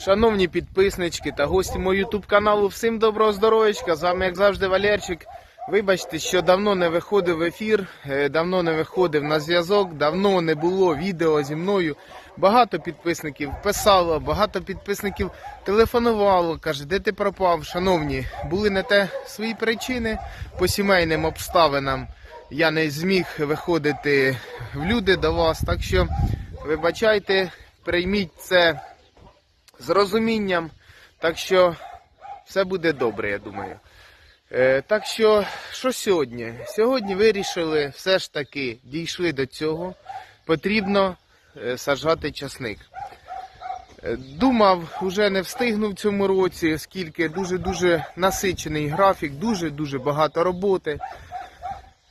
Шановні підписнички та гості мого ютуб каналу, всім доброго здоров'ячка. З вами, як завжди, Валерчик. Вибачте, що давно не виходив в ефір, е, давно не виходив на зв'язок, давно не було відео зі мною. Багато підписників писало, багато підписників телефонувало, каже, де ти пропав? Шановні, були на те свої причини по сімейним обставинам. Я не зміг виходити в люди до вас, так що вибачайте, прийміть це з розумінням. Так що все буде добре, я думаю. Е, так що, що сьогодні? Сьогодні вирішили все ж таки дійшли до цього. Потрібно е, саджати часник. Е, Думав, вже не встигну в цьому році, оскільки дуже-дуже насичений графік, дуже-дуже багато роботи.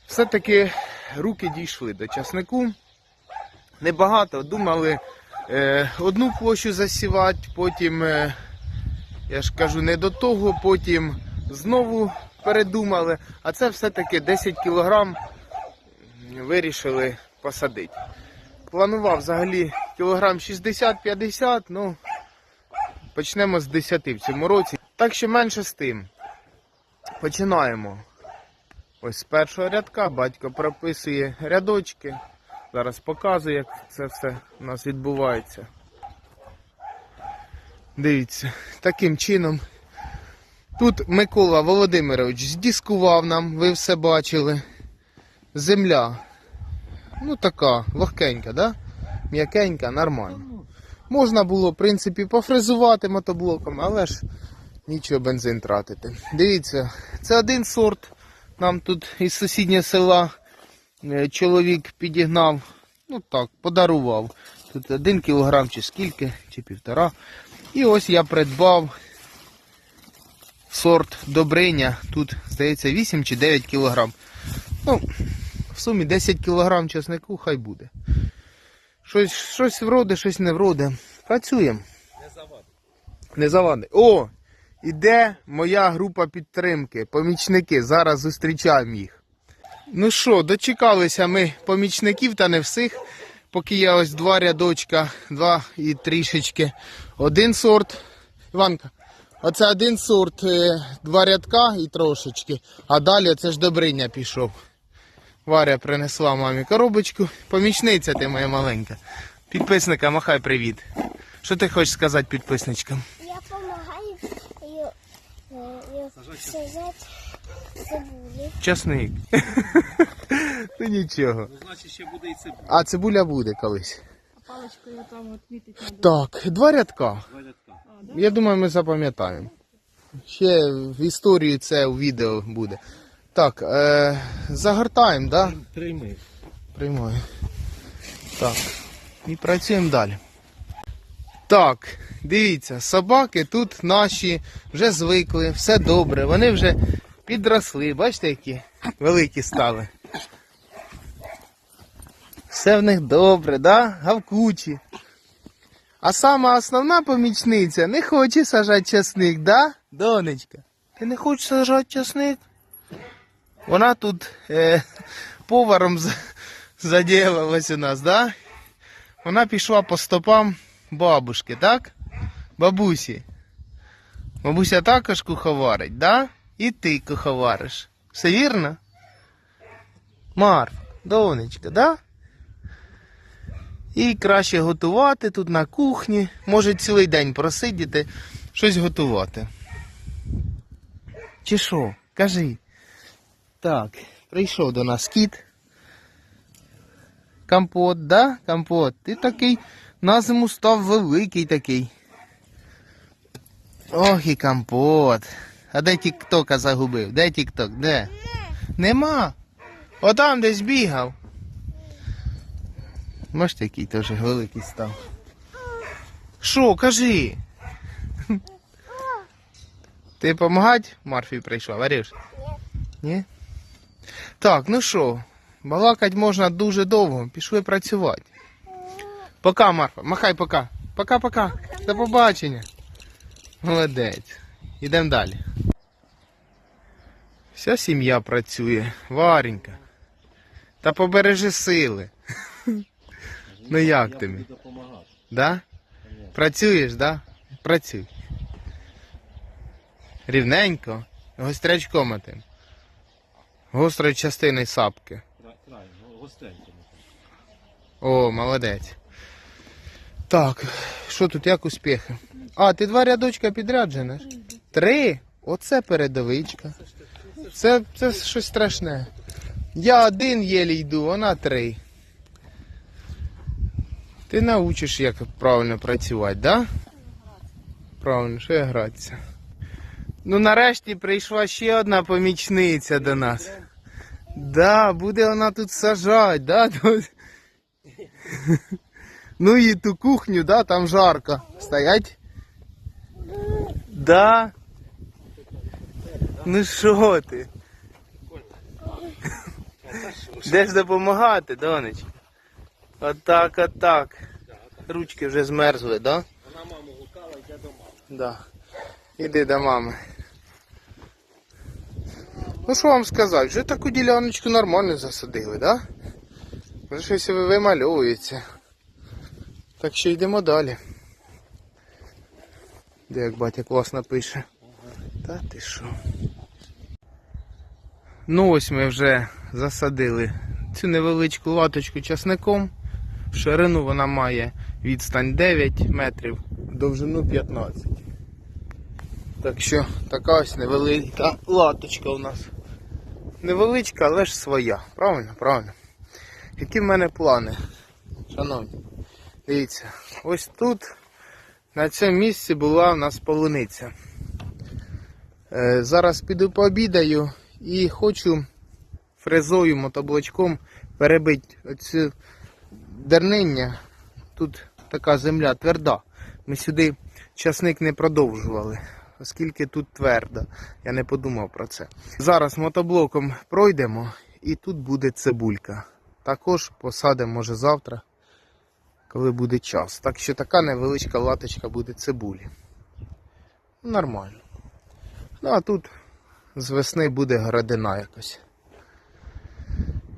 Все-таки руки дійшли до часнику. Небагато. Думали одну площу засівати, потім, е, я ж кажу, не до того, потім знову передумали. А це все-таки 10 кілограм вирішили посадити. Планував взагалі кілограм 60-50, ну почнемо з 10 в цьому році. Так що менше з тим. Починаємо. Ось з першого рядка батько прописує рядочки. Зараз показую, як це все у нас відбувається. Дивіться, таким чином. Тут Микола Володимирович здіскував нам, ви все бачили. Земля. Ну така, легкенька, да? М'якенька, нормально. Можна було, в принципі, пофрезувати мотоблоком, але ж нічого бензин тратити. Дивіться, це один сорт. Нам тут із сусіднього села чоловік підігнав, ну так, подарував. Тут один кілограм чи скільки, чи півтора. І ось я придбав сорт Добриня. Тут, здається, 8 чи 9 кілограм. Ну, в сумі 10 кілограм чеснику хай буде. Щось, щось вроде, щось не вроде. Працюємо. Не завадить. Не завади. О! Іде моя група підтримки, помічники. Зараз зустрічаємо їх. Ну що, дочекалися ми помічників та не всіх. Поки я ось два рядочка, два і трішечки. Один сорт. Іванка, оце один сорт, е, два рядка і трошечки. А далі це ж добриня пішов. Варя принесла мамі коробочку. Помічниця ти моя маленька. Підписника, махай привіт. Що ти хочеш сказати підписничкам? Я помогаю ее. Часник. ну нічого. Ну, значить, ще буде і цибуля. А цибуля буде колись. Паличкою там відмітити треба. Так, два рядка. Два рядка. Я думаю, ми запам'ятаємо. Ще в історії це у відео буде. Так, е, загортаємо, да? Прийми. Приймаю. Так. І працюємо далі. Так, дивіться, собаки тут наші вже звикли, все добре, вони вже підросли. Бачите, які великі стали. Все в них добре, да? Гавкучі. А сама основна помічниця не хоче сажати часник, да? Донечка? Ти не хочеш сажати часник? Вона тут е, поваром заділилась у нас, да? Вона пішла по стопам бабушки, так? Бабусі. Бабуся також куховарить, да? І ти куховариш. Все вірно? Марф, донечка, да? І краще готувати тут на кухні. Може цілий день просидіти, щось готувати. Чи що? Кажи. Так, прийшов до нас кіт. Компот, да? Компот. Ти такий на зиму став великий такий. Ох і компот. А де тіктока загубив? Де тікток? Де? Нема. Отам десь бігав. Бачите, який теж великий став. Що, кажи? Ти допомагати Марфі прийшла, Варюш? Ні? Так, ну що, балакать можна дуже довго, пішли працювати. Пока, Марфа, махай пока. Пока-пока. До побачення. Молодець. Ідемо далі. Вся сім'я працює. Варенька. Та побережи сили. Ну як Я тобі? Да? Працюєш, да? Працюй. Рівненько. Гострячком отим. Гострої частини сапки. О, молодець. Так, що тут, як успіхи? А, ти два рядочка підряд женеш? Три? Оце передовичка. Це, це щось страшне. Я один єлі йду, вона три. Ти научиш, як правильно працювати, да? Правильно, що я гратися. Ну нарешті прийшла ще одна помічниця до нас. Да, буде вона тут сажати, да? Ну і ту кухню, да, там жарко. Стоять? Да. Ну що ти? Де ж допомагати, донеч? Отак, отак. Ручки вже змерзли, да? Вона маму гукала, йде до мами. Да. Іди до мами. Ну що вам сказати, вже таку діляночку нормально засадили, да? Вже щось ви- вимальовується. Так що йдемо далі. Де як батя класно пише. Та ти що? Ну ось ми вже засадили цю невеличку латочку часником. В ширину вона має відстань 9 метрів, довжину 15. Так що така ось невелика латочка у нас. Невеличка, але ж своя. Правильно? Правильно. Які в мене плани? Шановні, дивіться, ось тут на цьому місці була у нас полуниця. Е, зараз піду пообідаю і хочу фрезою, мотоблочком перебити оцю дерниння. Тут така земля тверда. Ми сюди часник не продовжували, оскільки тут твердо. Я не подумав про це. Зараз мотоблоком пройдемо і тут буде цибулька. Також посадимо, може, завтра, коли буде час. Так що така невеличка латочка буде цибулі. Нормально. Ну а тут з весни буде градина якось.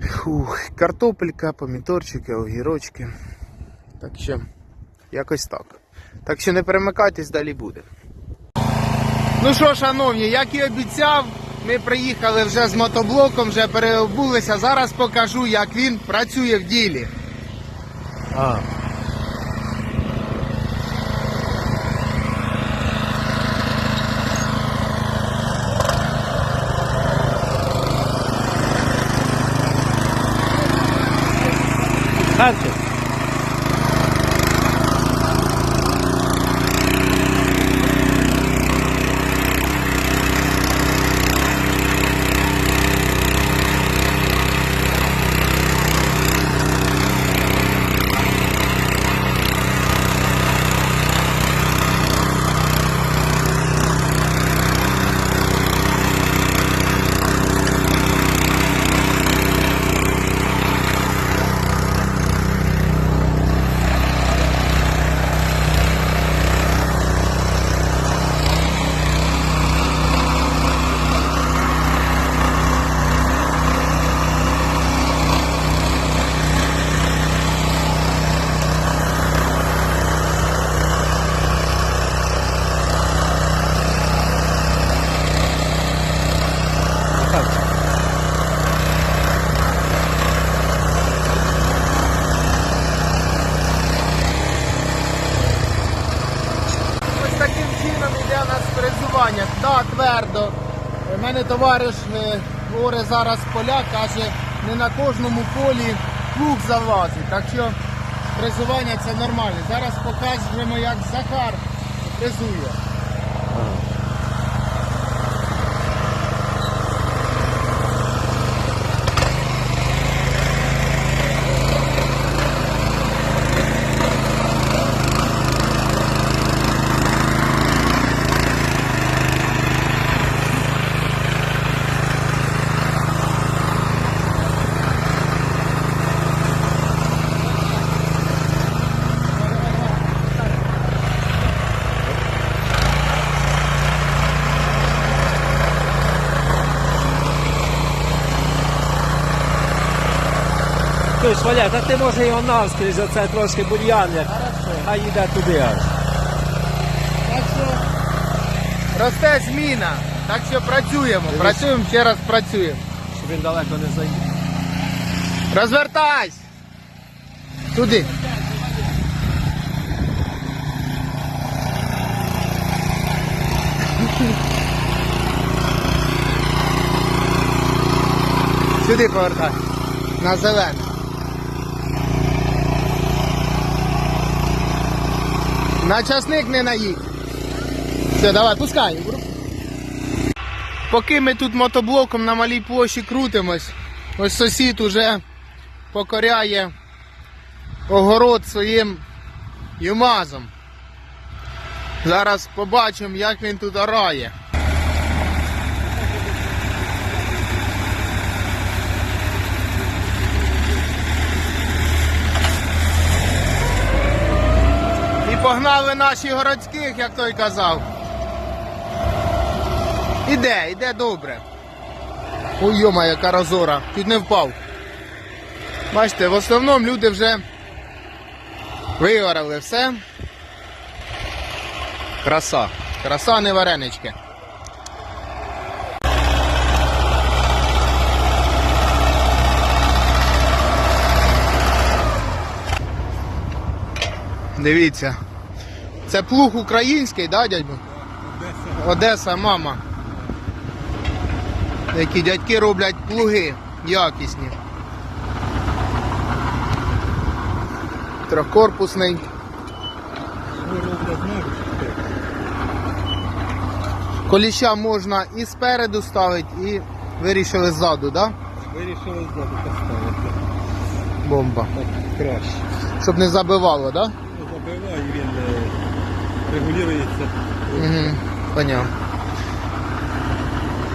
Фух, картопелька, помідорчики, огірочки. Так що, якось так. Так що не перемикайтесь, далі буде. Ну що, шановні, як і обіцяв, ми приїхали вже з мотоблоком, вже переобулися. Зараз покажу, як він працює в ділі. А. Sánchez. Мене товариш е, говорить зараз поля, каже, не на кожному полі плуг залазить. Так що фрезування це нормально. Зараз покажемо, як Захар фрезує. Валя, та ти може його навскрізь, оце трошки бур'ян, як, а їде туди аж. Так Росте зміна. Так що працюємо. Працюємо, ще раз працюємо. Щоб він далеко не заїхав. Розвертайся! Туди. Сюди повертай. На зелене. На часник не наїдь. Все, давай, пускай. Поки ми тут мотоблоком на малій площі крутимось, ось сусід уже покоряє огород своїм юмазом. Зараз побачимо, як він тут орає. Погнали наші городських, як той казав. Іде, іде добре. Ой, йома, яка розора, чуть не впав. Бачите, в основному люди вже вигорали все. Краса. Краса, не варенички. Дивіться. Це плуг український, да, дядько? Одеса, Одеса, мама. Які дядьки роблять плуги якісні. Трьохкорпусний. Коліща можна і спереду ставити, і вирішили ззаду, да? Вирішили ззаду поставити. Бомба. Так краще. Щоб не забивало, да? Ну, забиває, він е, регулюється. Угу, поняв.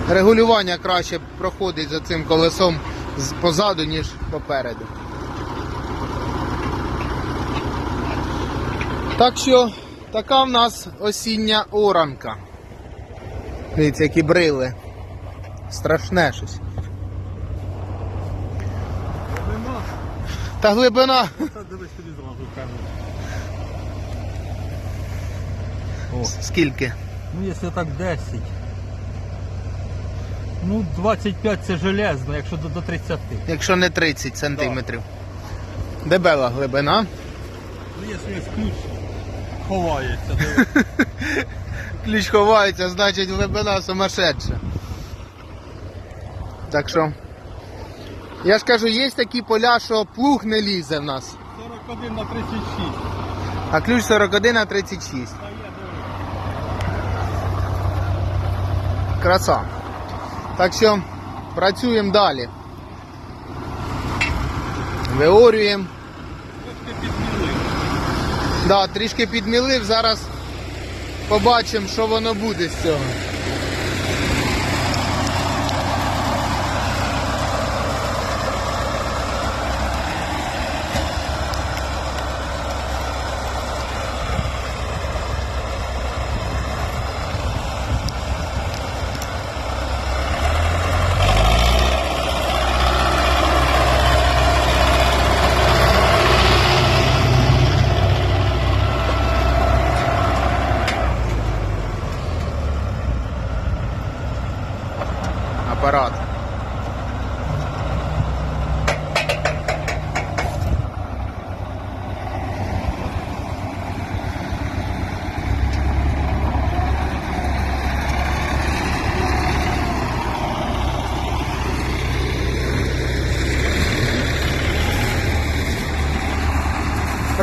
Регулювання краще проходить за цим колесом позаду, ніж попереду. Так що така в нас осіння оранка. Дивіться, які брили. Страшне щось. Нема. Та глибина. Та дивись тобі зразу в О, Скільки? ну якщо так 10. Ну, 25 це железно, якщо до, до 30. Якщо не 30 сантиметрів. Дебела глибина. Ну, якщо є ключ, ховається. диви. Ключ ховається, значить глибина сумасшедша. Так що. Я ж кажу, є такі поля, що плуг не лізе в нас. 41 на 36. А ключ 41 на 36. Та є, диви. Краса. Так що працюємо далі. Виорюємо. Трішки підмілив. Да, трішки підмілив, зараз побачимо, що воно буде з цього.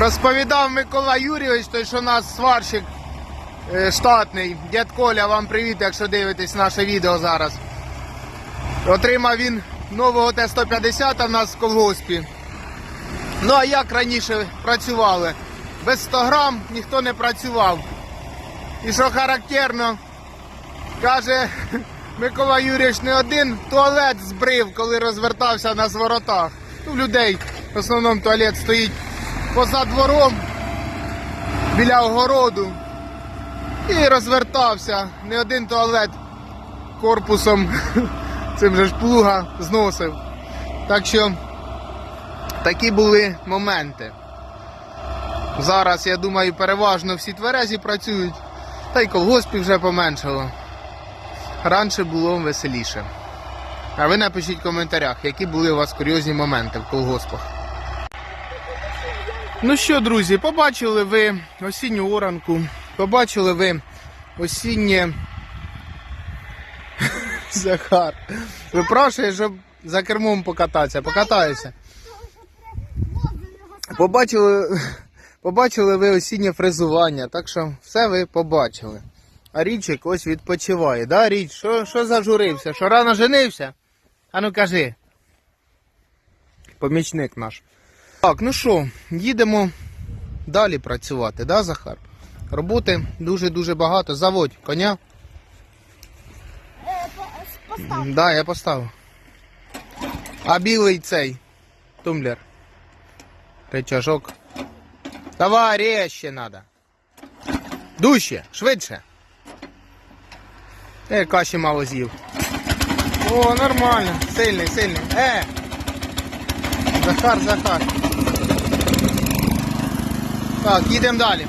Розповідав Микола Юрійович, той, що у нас сварщик е, штатний. Дід Коля, вам привіт, якщо дивитесь наше відео зараз. Отримав він нового Т-150 в нас в колгоспі. Ну а як раніше працювали? Без 100 грам ніхто не працював. І що характерно, каже Микола Юрійович, не один туалет збрив, коли розвертався на зворотах. Ну, в людей в основному туалет стоїть поза двором біля огороду. І розвертався. Не один туалет корпусом цим же ж плуга зносив. Так що такі були моменти. Зараз, я думаю, переважно всі тверезі працюють, та й колгоспів вже поменшало. раніше було веселіше. А ви напишіть в коментарях, які були у вас курйозні моменти в колгоспах. Ну що, друзі, побачили ви осінню оранку, побачили ви осіннє. Захар. Випрошує, щоб за кермом покататися. Покатаюся. Побачили, побачили ви осіннє фрезування, так що все ви побачили. А річик ось відпочиває. Да, річ? Що, що зажурився? Що рано женився? А ну кажи. Помічник наш. Так, ну що, їдемо далі працювати, да, Захар? Роботи дуже-дуже багато. Заводь коня. Е, по- Постав. Да, я поставив. А білий цей тумблер. Рычажок. Давай, резче надо. Дужче, швидше. Е, каші мало з'їв. О, нормально. Сильний, сильний. Е! Захар, Захар. Так, їдемо далі.